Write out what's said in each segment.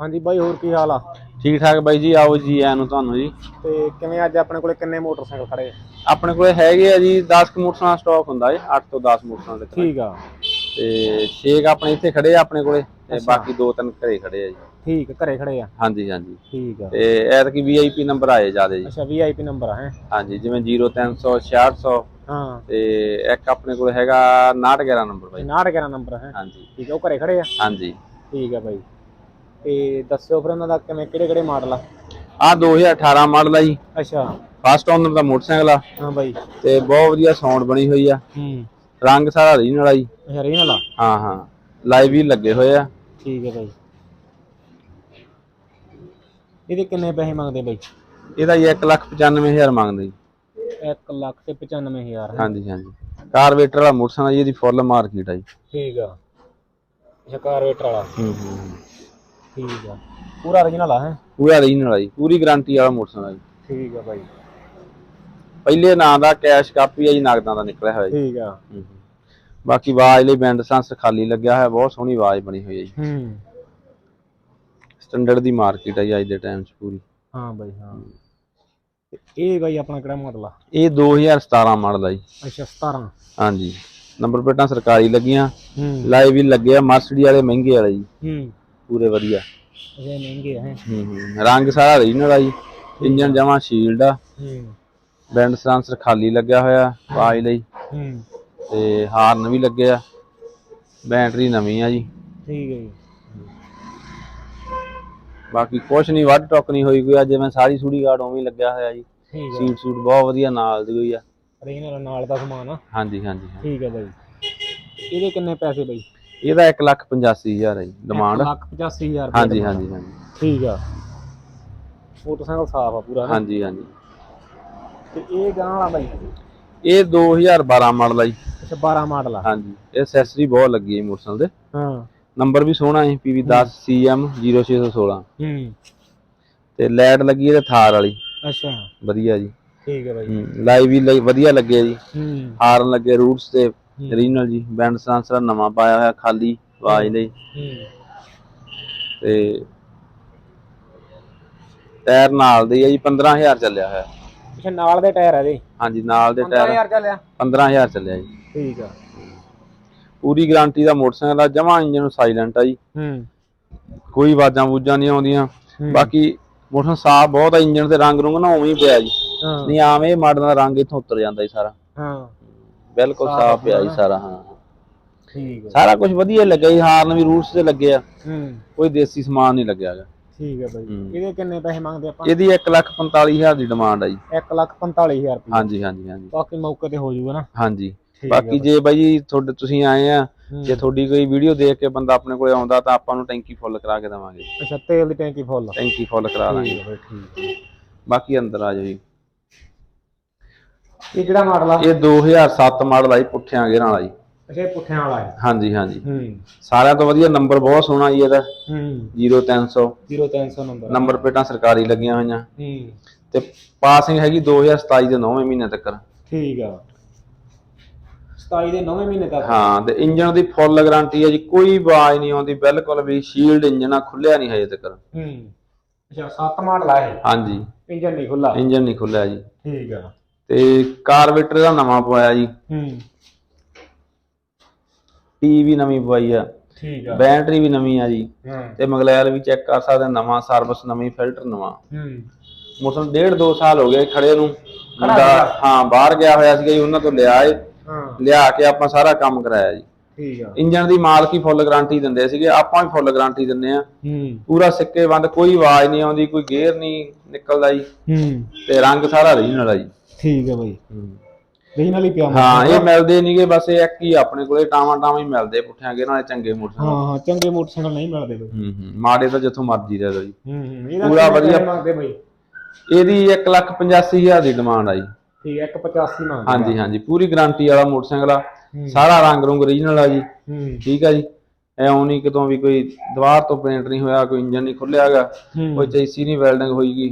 ਹਾਂਜੀ ਬਾਈ ਹੋਰ ਕੀ ਹਾਲ ਆ? ਠੀਕ ਠਾਕ ਬਾਈ ਜੀ ਆਓ ਜੀ ਐ ਨੂੰ ਤੁਹਾਨੂੰ ਜੀ। ਤੇ ਕਿਵੇਂ ਅੱਜ ਆਪਣੇ ਕੋਲੇ ਕਿੰਨੇ ਮੋਟਰਸਾਈਕਲ ਖੜੇ ਆ? ਆਪਣੇ ਕੋਲੇ ਹੈਗੇ ਆ ਜੀ 10 ਕੁ ਮੋਟਰਸਾਈਕਲ ਸਟਾਕ ਹੁੰਦਾ ਜੀ 8 ਤੋਂ 10 ਮੋਟਰਸਾਈਕਲ ਦੇ ਠੀਕ ਆ। ਤੇ 6 ਆਪਣੇ ਇੱਥੇ ਖੜੇ ਆ ਆਪਣੇ ਕੋਲੇ ਤੇ ਬਾਕੀ ਦੋ ਤਿੰਨ ਘਰੇ ਖੜੇ ਆ ਜੀ। ਠੀਕ ਘਰੇ ਖੜੇ ਆ? ਹਾਂਜੀ ਹਾਂਜੀ। ਠੀਕ ਆ। ਤੇ ਐਤਕੀ ਵੀਆਈਪੀ ਨੰਬਰ ਆਏ ਜਿਆਦੇ ਜੀ। ਅੱਛਾ ਵੀਆਈਪੀ ਨੰਬਰ ਆ ਹੈ? ਹਾਂਜੀ ਜਿਵੇਂ 0300 6600 ਹਾਂ। ਤੇ ਇੱਕ ਆਪਣੇ ਕੋਲ ਹੈਗਾ 911 ਨੰਬਰ ਬਾਈ। 911 ਨੰਬਰ ਹੈ? ਹਾਂਜੀ। ਠੀਕ ਆ ਉਹ ਘਰੇ ਖੜੇ ਆ? ਹਾਂਜੀ। ਠੀਕ ਆ ਬਾਈ। ਤੇ ਦੱਸਿਓ ਫਿਰ ਉਹਨਾਂ ਦਾ ਕਿਵੇਂ ਕਿਹੜੇ ਕਿਹੜੇ ਮਾਡਲ ਆ? ਆ 2018 ਮਾਡਲ ਆ ਜੀ। ਅੱਛਾ। ਫਸਟ ਓਨਰ ਦਾ ਮੋਟਰਸਾਈਕਲ ਆ। ਹਾਂ ਬਾਈ। ਤੇ ਬਹੁਤ ਵਧੀਆ ਸਾਊਂਡ ਬਣੀ ਹੋਈ ਆ। ਹੂੰ। ਰੰਗ ਸਾਰਾ ਰੀਜਨਲ ਆ ਜੀ। ਅੱਛਾ ਰੀਨਲ ਆ ਹਾਂ ਹਾਂ। ਲਾਈਵ ਵੀ ਲੱਗੇ ਹੋਏ ਆ। ਠੀਕ ਹੈ ਬਾਈ। ਇਹਦੇ ਕਿੰਨੇ ਪੈਸੇ ਮੰਗਦੇ ਬਾਈ? ਇਹਦਾ ਜੀ 195000 ਮੰਗਦੇ ਜੀ। 1 ਲੱਖ ਤੇ 95000 ਹੈ ਹਾਂਜੀ ਹਾਂਜੀ। ਕਾਰਵੇਟਰ ਵਾਲਾ ਮੋਟਰਸਾਈਕਲ ਆ ਜੀ ਇਹਦੀ ਫੁੱਲ ਮਾਰਕੀਟ ਆ ਜੀ। ਠੀਕ ਆ। ਅੱਛਾ ਕਾਰਵੇਟਰ ਵਾਲਾ। ਹੂੰ ਹੂੰ। ਠੀਕ ਆ। ਪੂਰਾ origignal ਆ ਹੈ? ਪੂਰਾ ਰੀਜਨਲ ਆ ਜੀ ਪੂਰੀ ਗਾਰੰਟੀ ਵਾਲਾ ਮੋਟਰਸਾਈਕਲ ਆ ਜੀ। ਠੀਕ ਆ ਬਾਈ ਪਹਿਲੇ ਨਾਂ ਦਾ ਕੈਸ਼ ਕਾਪੀ ਆ ਜੀ ਨਗਦਾਂ ਦਾ ਨਿਕਲਿਆ ਹੋਇਆ ਜੀ। ਠੀਕ ਆ। ਹੂੰ, ਹੂੰ। ਬਾਕੀ ਆਵਾਜ਼ ਲਈ ਬੈਂਡ ਸੰਸ ਖਾਲੀ ਲੱਗਿਆ ਹੋਇਆ ਬਹੁਤ ਸੋਹਣੀ ਆਵਾਜ਼ ਬਣੀ ਹੋਈ ਹੈ ਜੀ। ਹੂੰ। ਸਟੈਂਡਰਡ ਦੀ ਮਾਰਕੀਟ ਆ ਜੀ ਅੱਜ ਦੇ ਟਾਈਮ 'ਚ ਪੂਰੀ। ਹਾਂ ਬਾਈ ਹਾਂ। ਤੇ ਇਹ ਬਾਈ ਆਪਣਾ ਕਿਹੜਾ ਮਾਡਲ ਆ? ਇਹ 2017 ਮਾਡਲ ਆ ਜੀ। ਅੱਛਾ 17 ਹਾਂਜੀ। ਨੰਬਰ ਪਲੇਟਾਂ ਸਰਕਾਰੀ ਲੱਗੀਆਂ। ਹੂੰ। ਲਾਈਵ ਵੀ ਲੱਗੇ ਆ ਮਰਸਡੀ ਵਾਲੇ ਮਹਿੰਗੇ ਵਾਲੇ ਜੀ। ਹੂੰ। ਪੂਰੇ ਵਧੀਆ। ਇਹ ਮਹਿੰਗੇ ਆ ਹੈ। ਹੂੰ ਹੂੰ ਰੰਗ ਸਾਰਾ ਰੀਜਨਲ ਆ ਜੀ। ਇੰਜਨ ਜਮਾ ਸ਼ੀਲਡ ਆ। ਹੂੰ। ਬੈਂਡ ਸੈਂਸਰ ਖਾਲੀ ਲੱਗਿਆ ਹੋਇਆ ਆਵਾਜ਼ ਲਈ। ਹੂੰ। ਤੇ ਹਾਰਨ ਵੀ ਲੱਗੇ ਆ। ਬੈਟਰੀ ਨਵੀਂ ਆ ਜੀ। ਠੀਕ ਹੈ ਜੀ। ਬਾਕੀ ਕੁਛ ਨਹੀਂ ਵੱਧ ਟੁੱਕ ਨਹੀਂ ਹੋਈ ਕੋਈ। ਅੱਜ ਮੈਂ ਸਾਰੀ ਸੂੜੀ ਗਾਰਡ ਉਵੇਂ ਹੀ ਲੱਗਿਆ ਹੋਇਆ ਜੀ। ਠੀਕ ਸੀਟ ਸੂਟ ਬਹੁਤ ਵਧੀਆ ਨਾਲ ਦੀ ਹੋਈ ਆ। Origignal ਨਾਲ ਦਾ ਸਮਾਨ ਆ। ਹਾਂਜੀ ਹਾਂਜੀ। ਠੀਕ ਹੈ ਬਾਈ। ਇਹਦੇ ਕਿੰਨੇ ਪੈਸੇ ਬਾਈ? ਇਹਦਾ 185000 ਹੈ ਜੀ ਡਿਮਾਂਡ ਲੱਖ 85000 ਰੁਪਏ ਹਾਂਜੀ ਹਾਂਜੀ ਹਾਂਜੀ। ਠੀਕ ਆ। ਮੋਟਰਸਾਈਕਲ ਸਾਫ਼ ਆ ਪੂਰਾ? ਹਾਂਜੀ ਹਾਂਜੀ। ਤੇ ਇਹ ਗਾਂ ਵਾਲਾ ਬਾਈ? ਇਹ 2012 ਮਾਡਲ ਆ ਜੀ। ਅੱਛਾ 12 ਮਾਡਲ ਆ। ਹਾਂਜੀ ਇਹ ਐਕਸੈਸਰੀ ਬਹੁਤ ਲੱਗੀ ਹੈ ਮੋਟਰਸਾਈਕਲ ਦੇ। ਹਾਂ। ਨੰਬਰ ਵੀ ਸੋਹਣਾ ਹੈ। PV 10 CM 0616 ਹੂੰ। ਤੇ ਲਾਈਟ ਲੱਗੀ ਇਹਦੇ ਥਾਰ ਵਾਲੀ। ਅੱਛਾ। ਵਧੀਆ ਜੀ। ਠੀਕ ਹੈ ਬਾਈ। ਲਾਈਵ ਵੀ ਵਧੀਆ ਲੱਗੇ ਜੀ। ਹੂੰ। ਹਾਰਨ ਲੱਗੇ ਰੂਟਸ ਤੇ ਰੀਜਨਲ ਜੀ ਬੈਂਡ ਸੈਂਸਰ ਨਵਾਂ ਪਾਇਆ ਹੋਇਆ ਖਾਲੀ ਆਵਾਜ਼ ਲਈ ਹੂੰ। ਤੇ ਟਾਇਰ ਨਾਲ ਦੇ ਆ ਜੀ 15000 ਚੱਲਿਆ ਹੋਇਆ। ਅੱਛਾ ਨਾਲ ਦੇ ਟਾਇਰ ਆ ਇਹਦੇ ਹਾਂਜੀ ਨਾਲ ਦੇ ਟਾਇਰ 15000 ਚੱਲਿਆ। 15000 ਚੱਲਿਆ ਜੀ। ਠੀਕ ਆ। ਪੂਰੀ ਗਾਰੰਟੀ ਦਾ ਮੋਟਰਸਾਈਕਲ ਆ ਜਮਾ ਇੰਜਨ ਸਾਇਲੈਂਟ ਆ ਜੀ। ਹੂੰ। ਕੋਈ ਆਵਾਜ਼ਾਂ ਵੂਜਾਂ ਨਹੀਂ ਆਉਂਦੀਆਂ। ਬਾਕੀ ਮੋਟਰਸਾਈਕਲ ਸਾਫ਼ ਬਹੁਤ ਆ ਇੰਜਨ ਤੇ ਰੰਗ ਰੁੰਗ ਨਾ ਉਵੇਂ ਹੀ ਪਿਆ ਜੀ। ਨਹੀਂ ਆਵੇਂ ਮਾਡਲ ਦਾ ਰੰਗ ਇੱਥੋਂ ਉਤਰ ਜਾਂਦਾ ਜੀ ਸਾਰਾ। ਹਾਂ। ਬਿਲਕੁਲ ਸਾਫ਼ ਪਿਆ ਜੀ ਸਾਰਾ ਹਾਂ। ਠੀਕ ਆ। ਸਾਰਾ ਕੁਝ ਵਧੀਆ ਲੱਗਿਆ ਜੀ ਹਾਰਨ ਵੀ ਰੂਟਸ ਤੇ ਲੱਗੇ ਆ। ਹੂੰ। ਕੋਈ ਦੇਸੀ ਸਮਾਨ ਨਹੀਂ ਲੱਗਿਆ ਹੈਗਾ। ਠੀਕ ਆ ਬਾਈ। ਹੂੰ। ਇਹਦੇ ਕਿੰਨੇ ਪੈਸੇ ਮੰਗਦੇ ਆਪਾਂ? ਇਹਦੀ 145000 ਦੀ ਡਿਮਾਂਡ ਆ ਜੀ। 1 ਲੱਖ 45000 ਰੁਪਏ ਹਾਂਜੀ ਹਾਂਜੀ ਹਾਂਜੀ। ਬਾਕੀ ਮੌਕੇ ਤੇ ਹੋ ਜਾਊਗਾ ਨਾ। ਹਾਂਜੀ। ਬਾਕੀ ਜੇ ਬਾਈ ਜੀ ਤੁਹਾਡੇ ਤੁਸੀਂ ਆਏ ਆ ਹੂੰ। ਜੇ ਤੁਹਾਡੀ ਕੋਈ ਵੀਡੀਓ ਦੇਖ ਕੇ ਬੰਦਾ ਆਪਣੇ ਕੋਲੇ ਆਉਂਦਾ ਤਾਂ ਆਪਾਂ ਨੂੰ ਟੈਂਕੀ ਫੁੱਲ ਕਰਾ ਕੇ ਦੇਵਾਂਗੇ। ਅੱਛਾ ਤੇਲ ਦੀ ਟੈਂਕੀ ਫੁੱਲ। ਟੈਂਕੀ ਫੁੱਲ ਕਰਾ ਦਾਂਗੇ। ਬਾਕੀ ਅੰਦਰ ਆ ਜਾਓ ਜੀ। ਇਹ ਕਿਹੜਾ ਮਾਡਲ ਆ? ਇਹ 2007 ਮਾਡਲ ਆ ਜੀ ਪੁੱਠਿਆਂ ਗੇਰਾਂ ਵਾਲਾ ਜੀ। ਅੱਛਾ ਇਹ ਪੁੱਠਿਆਂ ਵਾਲਾ ਹੈ। ਹਾਂਜੀ ਹਾਂਜੀ। ਹੂੰ। ਸਾਰਿਆਂ ਤੋਂ ਵਧੀਆ ਨੰਬਰ ਬਹੁਤ ਸੋਹਣਾ ਜੀ ਇਹਦਾ। ਹੂੰ। 0300 0300 ਨੰਬਰ ਨੰਬਰ ਪਲੇਟਾਂ ਸਰਕਾਰੀ ਲੱਗੀਆਂ ਹੋਈਆਂ। ਹੂੰ। ਤੇ ਪਾਸਿੰਗ ਹੈਗੀ 2027 ਦੇ 9ਵੇਂ ਮਹੀਨੇ ਤੱਕ। ਠੀਕ ਆ। 27 ਦੇ 9ਵੇਂ ਮਹੀਨੇ ਤੱਕ? ਹਾਂ ਤੇ ਇੰਜਨ ਦੀ ਫੁੱਲ ਗਾਰੰਟੀ ਹੈ ਜੀ ਕੋਈ ਆਵਾਜ਼ ਨਹੀਂ ਆਉਂਦੀ ਬਿਲਕੁਲ ਵੀ ਸ਼ੀਲਡ ਇੰਜਨ ਆ ਖੁੱਲਿਆ ਨਹੀਂ ਹਜੇ ਤੱਕ। ਹੂੰ। ਅੱਛਾ 7 ਮਾਡਲ ਆ ਇਹ? ਹਾਂਜੀ। ਇੰਜਨ ਨਹੀਂ ਖੁੱਲਾ ਇੰਜਨ ਨਹੀਂ ਖੁੱਲਿਆ ਜੀ। ਠੀਕ ਆ। ਤੇ ਕਾਰਬੇਟਰ ਦਾ ਨਵਾਂ ਪਵਾਇਆ ਜੀ। ਹੂੰ। ਪੀ ਵੀ ਨਵੀਂ ਪਵਾਈ ਆ। ਠੀਕ ਆ। ਬੈਟਰੀ ਵੀ ਨਵੀਂ ਆ ਜੀ। ਹਾਂ। ਤੇ ਮਗਲੈਲ ਵੀ ਚੈੱਕ ਕਰ ਸਕਦੇ ਨਵਾਂ ਸਰਵਿਸ ਨਵੀਂ ਫਿਲਟਰ ਨਵਾਂ। ਹੂੰ। ਮੋਟਰ ਡੇਢ ਦੋ ਸਾਲ ਹੋ ਗਏ ਖੜੇ ਨੂੰ। ਮੁੰਡਾ? ਹਾਂ ਬਾਹਰ ਗਿਆ ਹੋਇਆ ਸੀਗਾ ਜੀ ਉਹਨਾਂ ਤੋਂ ਲਿਆ ਏ। ਹਾਂ। ਲਿਆ ਕੇ ਆਪਾਂ ਸਾਰਾ ਕੰਮ ਕਰਾਇਆ ਜੀ। ਠੀਕ ਆ। ਇੰਜਨ ਦੀ ਮਾਲਕੀ ਫੁੱਲ ਗਾਰੰਟੀ ਦਿੰਦੇ ਸੀਗੇ ਆਪਾਂ ਵੀ ਫੁੱਲ ਗਾਰੰਟੀ ਦਿੰਨੇ ਆ। ਹੂੰ। ਪੂਰਾ ਸਿੱਕੇ ਬੰਦ ਕੋਈ ਆਵਾਜ਼ ਨਹੀਂ ਆਉਂਦੀ ਕੋਈ ਗੇਅਰ ਨਹੀਂ ਨਿਕਲਦਾ ਜੀ। ਹੂੰ। ਤੇ ਰੰਗ ਸਾਰਾ ਰੀਜਨਲ ਆ ਜੀ। ਠੀਕ ਆ ਬਾਈ। ਰੀਜਨਲ ਹੀ ਪਿਆ ਹਾਂ ਇਹ ਮਿਲਦੇ ਨਹੀਂਗੇ ਬਸ ਇਹ ਇੱਕ ਹੀ ਆਪਣੇ ਕੋਲੇ ਟਾਵਾਂ ਟਾਵਾਂ ਹੀ ਮਿਲਦੇ ਪੁੱਠਿਆਂ ਗੇ ਨਾਲੇ ਚੰਗੇ ਮੋਟਰਸਾਈਕਲ। ਹਾਂ ਹਾਂ ਚੰਗੇ ਮੋਟਰਸਾਈਕਲ ਨਹੀਂ ਮਿਲਦੇ ਬਾਈ। ਹੂੰ ਹੂੰ ਮਾੜੇ ਤਾਂ ਜਿੱਥੋਂ ਮਰਜ਼ੀ ਲੈ ਲਓ ਜੀ। ਹੂੰ ਹੂੰ ਇਹਦਾ ਪੂਰਾ ਵਧੀਆ। ਮੰਗਦੇ ਬਾਈ? ਇਹਦੀ 185000 ਦੀ ਡਿਮਾਂਡ ਆ ਜੀ। ਠੀਕ ਹੈ 185 ਮੰਗਦੇ। ਹਾਂਜੀ ਹਾਂਜੀ ਪੂਰੀ ਗਾਰੰਟੀ ਵਾਲਾ ਮੋਟਰਸਾਈਕਲ ਆ। ਹੂੰ। ਸਾਰਾ ਰੰਗ ਰੁੰਗ ਓਰੀਜਨਲ ਆ ਜੀ। ਹੂੰ। ਠੀਕ ਆ ਜੀ। ਐਉਂ ਨਹੀਂ ਕਿਤੋਂ ਵੀ ਕੋਈ ਦੀਵਾਰ ਤੋਂ ਪੇਂਟ ਨਹੀਂ ਹੋਇਆ ਕੋਈ ਇੰਜਨ ਨਹੀਂ ਖੁੱਲਿਆਗਾ ਹੂੰ। ਕੋਈ ਚੈਸੀ ਨਹੀਂ ਵੈਲਡਿੰਗ ਹੋਈਗੀ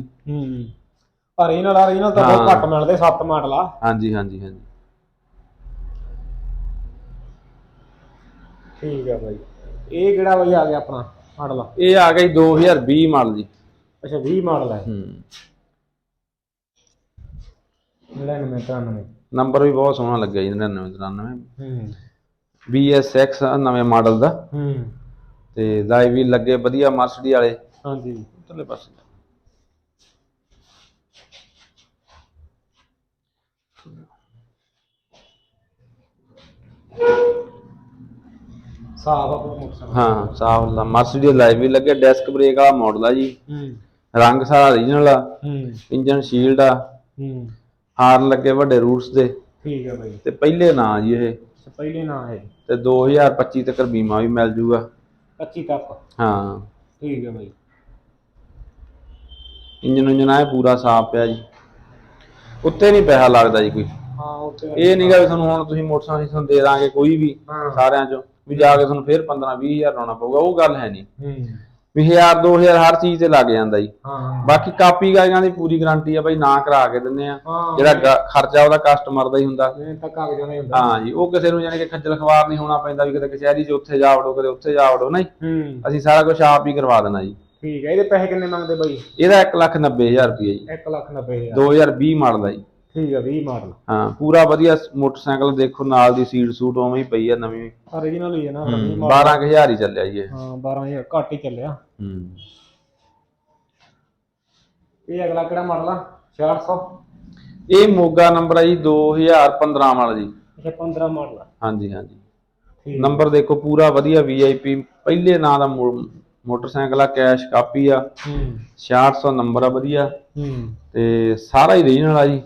ਦਾ ਇਹਨਾਂ ਤਾਂ ਬਹੁਤ। ਘੱਟ ਮਿਲਦੇ 7 ਮਾਡਲ ਆ। ਹਾਂਜੀ ਹਾਂਜੀ ਹਾਂਜੀ। ਠੀਕ ਆ ਬਾਈ। ਇਹ ਕਿਹੜਾ ਬਾਈ ਆ ਗਿਆ ਆਪਣਾ ਮਾਡਲ? ਇਹ ਆ ਗਈ 2020 ਮਾਡਲ ਜੀ। ਅੱਛਾ 20 ਮਾਡਲ ਹੈ ਹੂੰ। 99 93 ਨੰਬਰ ਵੀ ਬਹੁਤ ਸੋਹਣਾ ਲੱਗਿਆ ਜੀ 9993 ਹੂੰ। BSX ਨਵੇਂ ਮਾਡਲ ਦਾ। ਹੂੰ। ਤੇ ਲਾਈਵ ਵੀ ਲੱਗੇ ਵਧੀਆ ਮਰਸਡੀ ਵਾਲੇ। ਹਾਂਜੀ। ਉਧਰਲੇ ਪਾਸੇ। ਸਾਫ਼ ਆਪਣਾ ਮੋਟਰਸਾਈਕਲ। ਹਾਂ ਸਾਫ਼ ਦਾ ਮਰਸਡੀ ਲਾਈਵ ਵੀ ਲੱਗੇ ਡੈਸਕ ਬ੍ਰੇਕ ਵਾਲਾ ਮਾਡਲ ਆ ਜੀ। ਹੂੰ। ਰੰਗ ਸਾਰਾ ਓਰੀਜਨਲ ਆ। ਹੂੰ। ਇੰਜਨ ਸ਼ੀਲਡ ਆ। ਹੂੰ। ਹਾਰਨ ਲੱਗੇ ਵੱਡੇ ਰੂਟਸ ਦੇ। ਠੀਕ ਹੈ ਬਾਈ। ਤੇ ਪਹਿਲੇ ਨਾਂ ਜੀ ਇਹ। ਪਹਿਲੇ ਨਾਂ ਹੈ ਤੇ 2025 ਤੱਕ ਬੀਮਾ ਵੀ ਮਿਲ ਜੂਗਾ। 25 ਤੱਕ। ਹਾਂ। ਠੀਕ ਹੈ ਬਾਈ। ਇੰਜਨ ਇੰਜਨ ਆਏ ਪੂਰਾ ਸਾਫ਼ ਪਿਆ ਜੀ। ਉੱਤੇ ਨਹੀਂ ਪੈਸਾ ਲੱਗਦਾ ਜੀ ਕੋਈ। ਹਾਂ ਉੱਤੇ ਇਹ ਨਹੀਂਗਾ ਵੀ ਤੁਹਾਨੂੰ ਹੁਣ ਤੁਸੀਂ ਮੋਟਰਸਾਈਕਲ ਤੁਹਾਨੂੰ ਦੇ ਦਾਂਗੇ ਕੋਈ ਵੀ ਹਾਂ। ਸਾਰਿਆਂ ਚੋਂ। ਵੀ ਜਾ ਕੇ ਤੁਹਾਨੂੰ ਫੇਰ 15 20000 ਲਾਉਣਾ ਪਊਗਾ ਉਹ ਗੱਲ ਹੈ ਨਹੀਂ ਹੂੰ। ਵੀ 1000 2000 ਹਰ ਚੀਜ਼ ਤੇ ਲੱਗ ਜਾਂਦਾ ਜੀ। ਹਾਂ ਬਾਕੀ ਕਾਪੀ ਕਾਗਜ਼ਾਂ ਦੀ ਪੂਰੀ ਗਾਰੰਟੀ ਆ ਬਾਈ ਨਾ ਕਰਾ ਕੇ ਦਿੰਦੇ ਆ। ਹਾਂ ਜਿਹੜਾ ਗ- ਖਰਚਾ ਉਹਦਾ ਕਸਟਮਰ ਦਾ ਹੀ ਹੁੰਦਾ। ਇਹ ਤਾਂ ਕਾਗਜ਼ਾਂ ਦਾ ਹੀ ਹੁੰਦਾ। ਹਾਂ ਜੀ ਉਹ ਕਿਸੇ ਨੂੰ ਜਾਨੀ ਕਿ ਖੱਜਲ ਖਵਾਰ ਨਹੀਂ ਹੋਣਾ ਪੈਂਦਾ ਵੀ ਕਿਤੇ ਕਚਹਿਰੀ 'ਚ ਉੱਥੇ ਜਾ ਵੜੋ ਕਦੇ ਉੱਥੇ ਜਾ ਵੜੋ ਨਹੀਂ। ਹੂੰ। ਅਸੀਂ ਸਾਰਾ ਕੁਝ ਆਪ ਹੀ ਕਰਵਾ ਦੇਣਾ ਜੀ। ਠੀਕ ਹੈ ਇਹਦੇ ਪੈਸੇ ਕਿੰਨੇ ਮੰਗਦੇ ਬਾਈ? ਇਹਦਾ 190000 ਰੁਪਏ ਜੀ। 1 ਲੱਖ 90 ਹਜ਼ਾਰ। 2020 ਮਾਡਲ ਦਾ ਜੀ। ਠੀਕ ਹੈ 20 ਮਾਡਲ। ਹਾਂ ਪੂਰਾ ਵਧੀਆ ਮੋਟਰਸਾਈਕਲ ਦੇਖੋ ਨਾਲ ਦੀ ਸੀਟ ਸੂਟ ਉਵੇਂ ਹੀ ਪਈ ਆ ਨਵੀਂ। Origignal ਹੀ ਹੈ ਨਾ 20 ਮਾਡਲ। 12000 ਹੀ ਚੱਲਿਆ ਜੀ ਇਹ। ਹਾਂ 12000 ਘੱਟ ਹੀ ਚੱਲਿਆ। ਹੂੰ। ਇਹ ਅਗਲਾ ਕਿਹੜਾ ਮਾਡਲ ਆ? 400 ਇਹ ਮੋਗਾ ਨੰਬਰ ਆ ਜੀ 2015 ਵਾਲਾ ਜੀ। ਅੱਛਾ 15 ਮਾਡਲ ਆ। ਹਾਂਜੀ ਹਾਂਜੀ। ਨੰਬਰ ਦੇਖੋ ਪੂਰਾ ਵਧੀਆ ਵੀਆਈਪੀ ਪਹਿਲੇ ਨਾਂ ਦਾ ਮੋਟਰਸਾਈਕਲ ਆ ਕੈਸ਼ ਕਾਪੀ ਆ। ਹੂੰ। 6600 ਨੰਬਰ ਆ ਵਧੀਆ। ਹੂੰ। ਤੇ ਸਾਰਾ ਹੀ ਰੀਜਨਲ ਆ ਜੀ।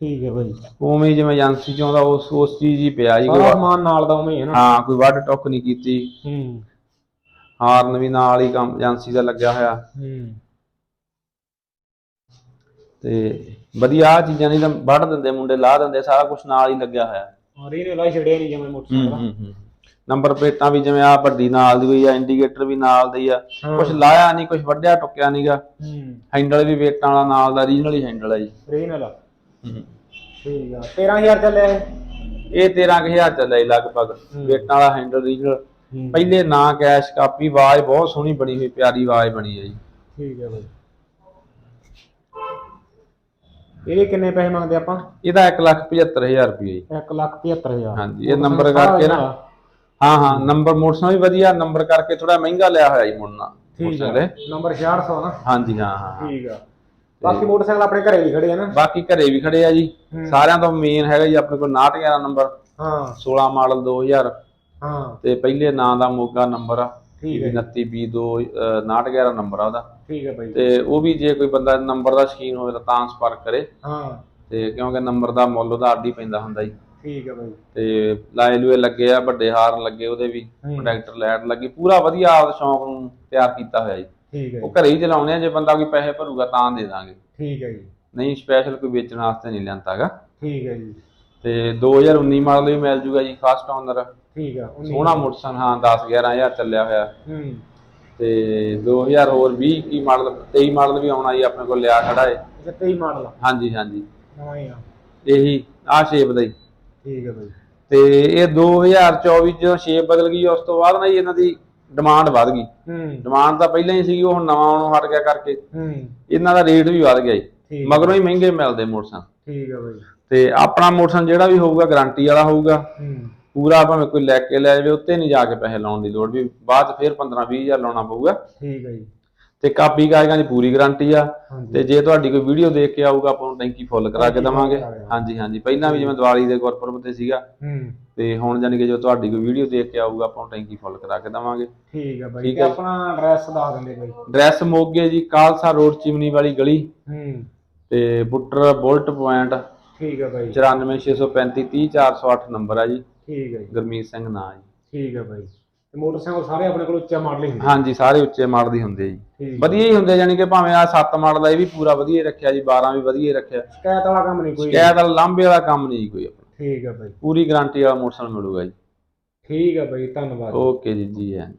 ਠੀਕ ਹੈ ਬਾਈ ਉਵੇਂ ਹੀ ਜਿਵੇਂ ਏਜੰਸੀ ਚ ਆਉਂਦਾ ਉਸ ਉਸ ਚੀਜ਼ ਹੀ ਪਿਆ ਜੀ ਕੋਈ ਸਾਰਾ ਵਾ- ਸਮਾਨ ਨਾਲ ਦਾ ਉਵੇਂ ਹੀ ਹੈ ਨਾ। ਹਾਂ ਕੋਈ ਵੱਡ ਟੁੱਕ ਨਹੀਂ ਕੀਤੀ। ਹੂੰ। ਹਾਰਨ ਵੀ ਨਾਲ ਹੀ ਕੰਮ ਏਜੰਸੀ ਦਾ ਲੱਗਿਆ ਹੋਇਆ। ਹੂੰ। ਤੇ ਵਧੀਆ ਆਹ ਚੀਜ਼ਾਂ ਨਹੀਂ ਤਾਂ ਵੱਢ ਦਿੰਦੇ ਮੁੰਡੇ ਲਾ ਦਿੰਦੇ ਸਾਰਾ ਕੁਝ ਨਾਲ ਹੀ ਲੱਗਿਆ ਹੋਇਆ। original ਆ ਛੜਿਆ ਨਹੀਂ ਜਿਵੇਂ ਮੋਟਰਸਾਈਕਲ ਹੂੰ ਹੂੰ ਨੰਬਰ ਪਲੇਟਾਂ ਵੀ ਜਿਵੇਂ ਆ ਵੱਡੀ ਨਾਲ ਦੀ ਹੋਈ ਆ ਇੰਡੀਕੇਟਰ ਵੀ ਨਾਲ ਦੀ ਆ। ਹਾਂ। ਕੁਝ ਲਾਇਆ ਨਹੀਂ ਕੁਝ ਵੱਡਿਆ ਟੁੱਕਿਆ ਨਹੀਂਗਾ ਹੂੰ। ਹੈਂਡਲ ਵੀ ਵੇਟਾਂ ਵਾਲਾ ਨਾਲ ਦਾ ਰੀਜਨਲ ਹੀ ਹੈਂਡਲ ਆ ਜੀ। original ਆ ਠੀਕ ਆ 13000 ਚੱਲਿਆ ਇਹ? ਇਹ 13000 ਚੱਲਿਆ ਜੀ ਲਗਭਗ। ਹੂੰ। ਵੇਟਾਂ ਵਾਲਾ ਹੈਂਡਲ ਰੀਜਨਲ ਹੂੰ। ਪਹਿਲੇ ਨਾਂ ਕੈਸ਼ ਕਾਪੀ ਆਵਾਜ਼ ਬਹੁਤ ਸੋਹਣੀ ਬਣੀ ਹੋਈ ਪਿਆਰੀ ਆਵਾਜ਼ ਬਣੀ ਹੈ ਜੀ। ਠੀਕ ਹੈ ਬਾਈ। ਇਹਦੇ ਕਿੰਨੇ ਪੈਸੇ ਮੰਗਦੇ ਆਪਾਂ? ਇਹਦਾ 175000 ਰੁਪਏ ਜੀ। 1 ਲੱਖ 75000 ਹਾਂਜੀ ਇਹ ਨੰਬਰ ਕਰਕੇ ਨਾ ਹਾਂ ਹਾਂ ਨੰਬਰ ਮੋਟਰਸਾਈਕਲ ਵੀ ਵਧੀਆ ਨੰਬਰ ਕਰਕੇ ਥੋੜਾ ਮਹਿੰਗਾ ਲਿਆ ਹੋਇਆ ਜੀ ਮੁੰਨਾ ਠੀਕ ਮੋਟਰਸਾਈਕਲ ਹੈ ਇਹ। ਨੰਬਰ 400 ਨਾ। ਹਾਂਜੀ ਹਾਂ ਹਾਂ ਹਾਂ। ਠੀਕ ਆ। ਬਾਕੀ ਮੋਟਰਸਾਈਕਲ ਆਪਣੇ ਘਰੇ ਵੀ ਖੜੇ ਆ ਨਾ। ਬਾਕੀ ਘਰੇ ਵੀ ਖੜੇ ਆ ਜੀ। ਹੂੰ।11 ਤੋਂ ਮੇਨ ਹੈਗਾ ਜੀ ਆਪਣੇ ਕੋਲ 911 ਨੰਬਰ। ਹਾਂ। 16 ਮਾਡਲ 2000 ਹਾਂ। ਤੇ ਪਹਿਲੇ ਨਾਂ ਦਾ ਮੋਗਾ ਨੰਬਰ ਆ। ਠੀਕ ਹੈ। 29B2 911 ਨੰਬਰ ਆ ਉਹਦਾ। ਠੀਕ ਹੈ ਬਾਈ। ਤੇ ਉਹ ਵੀ ਜੇ ਕੋਈ ਬੰਦਾ ਨੰਬਰ ਦਾ ਸ਼ੌਕੀਨ ਹੋਵੇ ਤਾਂ ਤਾਂ ਸੰਪਰਕ ਕਰੇ। ਹਾਂ। ਤੇ ਕਿਉਂਕਿ ਨੰਬਰ ਦਾ ਮੁੱਲ ਉਹਦਾ ਅੱਡ ਹੀ ਪੈਂਦਾ ਹੁੰਦਾ ਜੀ। ਠੀਕ ਹੈ ਬਾਈ। ਤੇ ਲਾਏ ਲੂਏ ਲੱਗੇ ਆ ਵੱਡੇ ਹਾਰਨ ਲੱਗੇ ਉਹਦੇ ਵੀ। ਪ੍ਰੋਟੈਕਟਰ ਲਾਈਟ ਲੱਗੀ। ਪੂਰਾ ਵਧੀਆ ਆਪਦੇ ਸ਼ੌਂਕ ਨੂੰ ਤਿਆਰ ਕੀਤਾ ਹੋਇਆ ਜੀ। ਠੀਕ ਹੈ ਉਹ ਘਰੇ ਹੀ ਚਲਾਉਣੇ ਆ ਜੇ ਬੰਦਾ ਕੋਈ ਪੈਸੇ ਭਰੂਗਾ ਤਾਂ ਦੇ ਦਾਂਗੇ। ਠੀਕ ਹੈ ਜੀ। ਨਹੀਂ ਸਪੈਸ਼ਲ ਕੋਈ ਵੇਚਣ ਵਾਸਤੇ ਨਹੀਂ ਲਿਆਂਦਾਗਾ ਠੀਕ ਹੈ ਜੀ। ਤੇ 2019 ਮਾਡਲ ਵੀ ਮਿਲ ਜੂਗਾ ਜੀ ਫਸਟ ਓਨਰ ਠੀਕ ਆ ਉੱਨੀ- ਸੋਹਣਾ ਮੋਟਰਸਾਈਕਲ ਹਾਂ 10 11000 ਚੱਲਿਆ ਹੋਇਆ। ਹੂੰ। ਤੇ 2000 ਹੋਰ 20 ਕੀ ਮਾਡਲ 23 ਮਾਡਲ ਵੀ ਆਉਣਾ ਜੀ ਆਪਣੇ ਕੋਲ ਲਿਆ ਖੜਾ ਏ। ਅੱਛਾ 23 ਮਾਡਲ ਹਾਂਜੀ ਹਾਂਜੀ। ਨਵਾਂ ਹੀ ਆ। ਇਹੀ ਆਹ ਸ਼ੇਪ ਦਾ ਹੀ। ਠੀਕ ਹੈ ਬਾਈ। ਤੇ ਇਹ 2024 ਚ ਸ਼ੇਪ ਬਦਲ ਗਈ ਉਸ ਤੋਂ ਬਾਅਦ ਨਾ ਜੀ ਇਹਨਾਂ ਦੀ ਡਿਮਾਂਡ ਵੱਧ ਗਈ। ਹੂੰ। ਡਿਮਾਂਡ ਤਾਂ ਪਹਿਲਾਂ ਹੀ ਸੀਗੀ ਉਹ ਹੁਣ ਨਵਾਂ ਆਉਣੋਂ ਹਟ ਗਿਆ ਕਰਕੇ। ਹੂੰ। ਇਹਨਾਂ ਦਾ ਰੇਟ ਵੀ ਵੱਧ ਗਿਆ ਜੀ। ਠੀਕ ਮਗਰੋਂ ਹੀ ਮਹਿੰਗੇ ਮਿਲਦੇ ਮੋਟਰਸਾਈਕਲ। ਠੀਕ ਹੈ ਬਾਈ। ਤੇ ਆਪਣਾ ਮੋਟਰਸਾਈਕਲ ਜਿਹੜਾ ਵੀ ਹੋਊਗਾ ਗਾਰੰਟੀ ਵਾਲਾ ਹੋਊਗਾ। ਹੂੰ। ਪੂਰਾ ਭਾਵੇਂ ਕੋਈ ਲੈ ਕੇ ਲੈ ਜਾਵੇ ਉੱਤੇ ਨਹੀਂ ਜਾ ਕੇ ਪੈਸੇ ਲਾਉਣ ਦੀ ਲੋੜ ਵੀ। ਬਾਅਦ 'ਚ ਫਿਰ 15 20000 ਲਾਉਣਾ ਪਊਗਾ। ਠੀਕ ਹੈ ਜੀ। ਤੇ ਕਾਪੀ ਕਾਗਜ਼ਾਂ ਦੀ ਪੂਰੀ ਗਾਰੰਟੀ ਆ। ਤੇ ਜੇ ਤੁਹਾਡੀ ਕੋਈ ਵੀਡੀਓ ਦੇਖ ਕੇ ਆਊਗਾ ਆਪਾਂ ਨੂੰ ਟੈਂਕੀ ਫੁੱਲ ਕਰਾ ਕੇ ਦਵਾਂਗੇ। ਹਾਂਜੀ ਹਾਂਜੀ। ਪਹਿਲਾਂ ਵੀ ਜਿਵੇਂ ਦੀਵਾਲੀ ਦੇ ਗੁਰਪੁਰਬ ਤੇ ਸੀਗਾ ਤੇ ਹੁਣ ਜਾਨੀ ਕਿ ਜੋ ਤੁਹਾਡੀ ਕੋਈ ਵੀਡੀਓ ਦੇਖ ਕੇ ਆਊਗਾ ਆਪਾਂ ਨੂੰ ਟੈਂਕੀ ਫੁੱਲ ਕਰਾ ਕੇ ਦਵਾਂਗੇ। ਠੀਕ ਹੈ ਬਾਈ। ਤੇ। ਆਪਣਾ ਐਡਰੈਸ ਦੱਸ ਦਿੰਦੇ ਬਾਈ। ਡਰੈਸ ਮੋਗੇ ਜੀ ਕਾਲਸਾ ਰੋਡ ਚਿਮਨੀ ਵਾਲੀ ਗਲੀ। ਹੂੰ। ਤੇ ਬੁੱਟਰ ਬੁਲਟ ਪੁਆਇੰਟ ਠੀਕ ਹੈ ਬਾਈ। 94635 30408 ਨੰਬਰ ਆ ਜੀ। ਠੀਕ ਹੈ ਜੀ। ਗੁਰਮੀਤ ਸਿੰਘ ਨਾਂ ਜੀ। ਠੀਕ ਹੈ ਬਾਈ। ਤੇ ਮੋਟਰਸਾਈਕਲ ਸਾਰੇ ਆਪਣੇ ਕੋਲ ਉੱਚਾ ਮਾਡਲ ਹੀ ਹੁੰਦੇ ਹਾਂਜੀ ਸਾਰੇ ਉੱਚੇ ਮਾਡਲ ਦੀ ਹੁੰਦੇ ਜੀ। ਵਧੀਆ ਹੀ ਹੁੰਦੇ ਜਾਨੀ ਕਿ ਭਾਵੇਂ ਆ 7 ਮਾਡਲ ਦਾ ਇਹ ਵੀ ਪੂਰਾ ਵਧੀਆ ਹੀ ਰੱਖਿਆ ਜੀ 12 ਵੀ ਵਧੀਆ ਹੀ ਰੱਖਿਆ। ਸ਼ਿਕਾਇਤ ਵਾਲਾ ਕੰਮ ਨਹੀਂ ਕੋਈ। ਸ਼ਿਕਾਇਤ ਵਾਲਾ ਲਾਂਬੇ ਵਾਲਾ ਕੰਮ ਨਹੀਂ ਜੀ ਕੋਈ ਆਪਣਾ। ਠੀਕ ਹੈ ਬਾਈ। ਪੂਰੀ ਗਾਰੰਟੀ ਵਾਲਾ ਮੋਟਰਸਾਈਕਲ ਮਿਲੂਗਾ ਜੀ। ਠੀਕ ਹੈ ਬਾਈ ਧੰਨਵਾਦ। ਓਕੇ ਜੀ ਜੀ ਐਨ